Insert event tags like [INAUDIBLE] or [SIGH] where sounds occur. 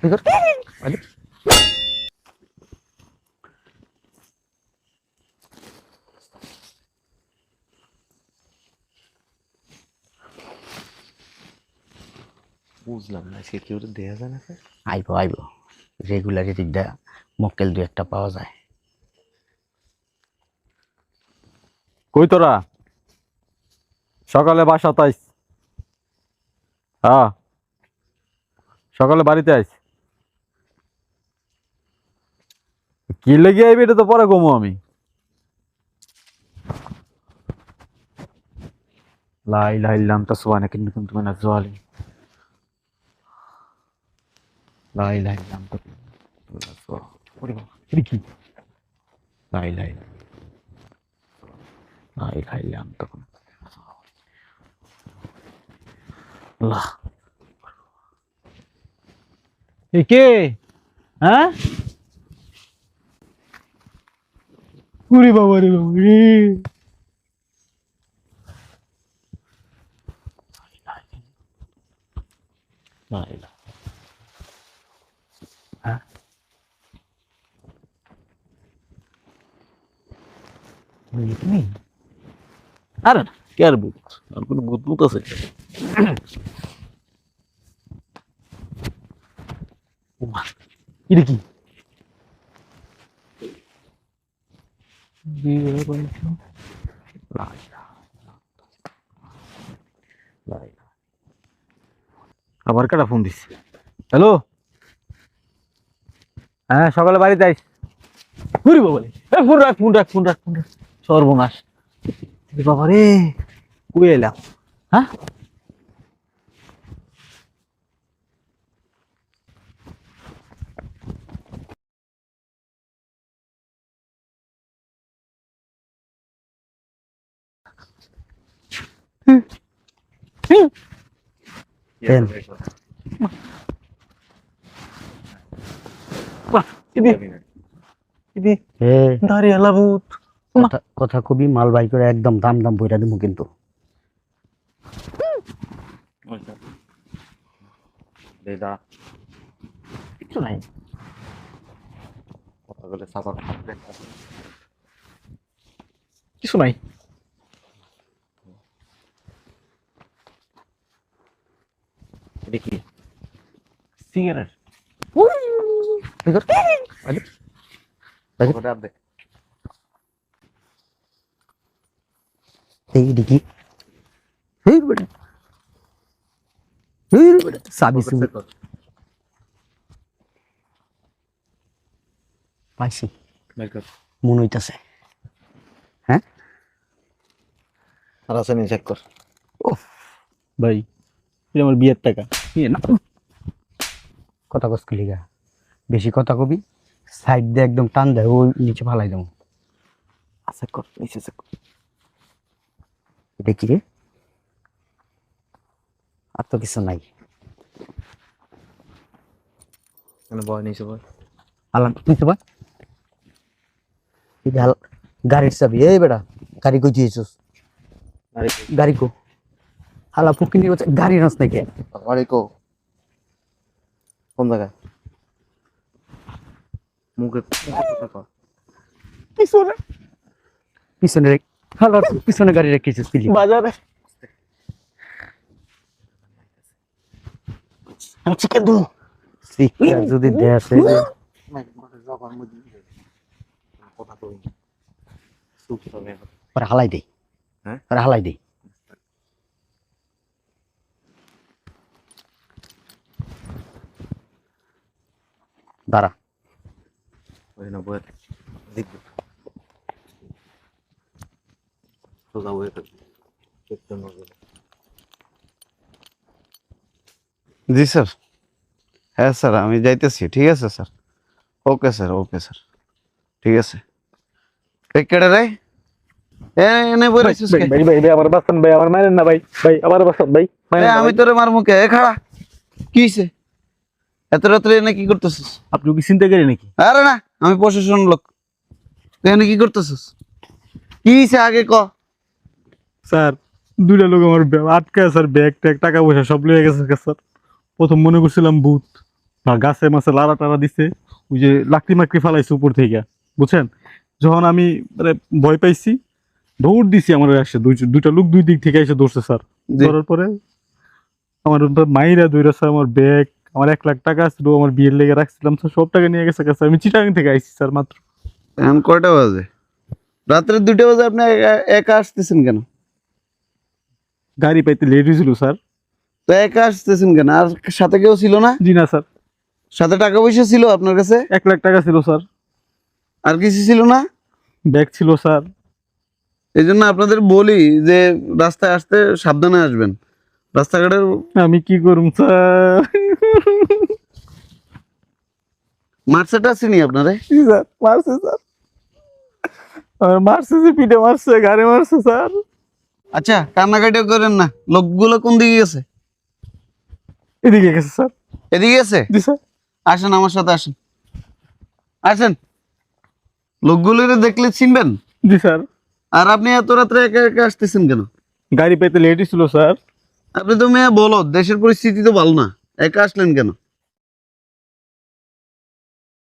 [LAUGHS] বুঝলাম না সে কেউ দেয়া যায় না স্যার আইব। আইব রেগুলারিটিটা মক্কেল দু একটা পাওয়া যায়। কই তোরা? সকালে বাসা তাইস হ্যাঁ সকালে বাড়িতে আইস? কি লেগে আইবি? এটা তো পরে কমো আমি। লাই লাই লাম তো সুবানা কিন্তু কিন্তু মানে জোয়ালি। লাই লাই লাম তো এটা কি? লাই লাই লাই লাই লাম তো আল্লাহ। এ কে? হ্যাঁ? উরে বাবা রে বাবা রে লাই লাই হ্যাঁ তুমি আরে না কে আর ভূত আর কোনো ভূত ভূত আছে? ওমা, এটা কি বিয়ে করেছ? লা ইলাহা ইল্লাল্লাহ। লা ইলাহা। আবার কাটা ফোন দিস হ্যালো হ্যাঁ সকালে বাড়িতে আইস। ঘুরি বলে। ফোন রাখ ফোন রাখ ফোন রাখ ফোন রাখ। সর্বনাশ। বাবা রে কুয়ে এলাম? হ্যাঁ? দাঁড়িয়ে এলা কথা কথা কবি মাল বাই করে একদম দাম দাম বইরা দেবো কিন্তু। নাই। কিছু নাই এটা কি সিগারেট বের কর আরে আরে ওটা দে এই দেখি এই বেটা এই বেটা সাবি সুবি পাইছি মন হইতাছে হ্যাঁ আর আছে নি চেক কর ভাই এটা আমার বিয়ের টাকা নিয়ে না কথা কস কি লিগা? বেশি কথা কবি সাইড দিয়ে একদম টান দেয় ওই নিচে ফালাই দেবো। আছে কর নিচে এটা কি রে। আর তো কিছু নাই। বয় নিচে বয়। আলাম নিতে পার এই গাড়ির চাবি এই বেটা গাড়ি কই দিয়েছিস গাড়ি কো হালা ফুকিনি বলছে গাড়ি নাচ নাকি? আরে কো কোন জায়গায়? মুখে পিছনে। পিছনে রে পিছনে গাড়ি রেখেছিস পিলি। বাজারে। আমি চিকেন দু যদি দেশ হালাই দেই হ্যাঁ? হালাই দেই দাঁড়া। ওই না বয়ে দেখবি। সোজা বয়ে থাকবি দেখতে নজর জি স্যার। হ্যাঁ স্যার আমি যাইতেছি। ঠিক আছে sir. Okay sir okay sir. ঠিক আছে। এই কেডে রে? এ এনে বই রইছিস কে? ভাই ভাই ভাই আমার বাসন ভাই আমার মারেন না ভাই। ভাই আমার বাসন ভাই। এ, মারেন না, আমি ভাই। তোরে মার মুখে এ খাড়া। কি হইছে? এত রাত্রে এনে কি করতেছিস? আপনি কি চিন্তা করি নাকি? আরে না আমি প্রশাসন লোক। তুই এনে কি করতেছিস? কি আগে ক? স্যার দুইটা লোক আমার ব্যাগ আটকায় স্যার ব্যাগ ট্যাগ টাকা পয়সা সব লেগে গেছে স্যার। প্রথম মনে করছিলাম ভূত আর গাছে মাছে লাড়া টাড়া দিছে ওই যে লাকড়ি মাকড়ি ফালাইছে উপর থেকে বুঝছেন? যখন আমি মানে ভয় পাইছি দৌড় দিছি আমার আসে দুই দুইটা লোক দুই দিক থেকে এসে দৌড়ছে স্যার। ধরার পরে আমার মাইরা দৌড়াছে আমার ব্যাগ আমার এক লাখ টাকা ছিল আমার বিয়ের লেগে রাখছিলাম তো সব টাকা নিয়ে গেছে কাছে। আমি চিটাং থেকে আইছি স্যার মাত্র। এখন কয়টা বাজে? রাত্রে দুইটা বাজে আপনি একা- একা আসতেছেন কেন? গাড়ি পাইতে লেট হয়েছিল স্যার। তো একা আসতেছেন কেন? আর সাথে কেউ ছিল না? জি না স্যার। সাথে টাকা পয়সা ছিল আপনার কাছে? এক লাখ টাকা ছিল স্যার। আর কিছু ছিল না? ব্যাগ ছিল স্যার। এই জন্য আপনাদের বলি যে রাস্তায় আসতে সাবধানে আসবেন। রাস্তাঘাটের আমি কি করুম স্যার? আপনারে? জি স্যার মারছে স্যার। আমার মারছে যে পিঠে মারছে গাড়ি মারছে স্যার। আচ্ছা কান্নাকাটিও করেন না। লোকগুলো কোন দিকে গেছে? এদিকে গেছে স্যার। এদিকে গেছে? জি স্যার। আসেন আমার সাথে আসেন। আসেন। দেখলে চিনবেন? জি স্যার। আর আপনি এত রাত্রে একা একা আসতেছেন কেন? গাড়ি পেতে লেট ছিল স্যার। আপনি তো মেয়ে বলো দেশের পরিস্থিতি তো ভালো না। একা আসলেন কেন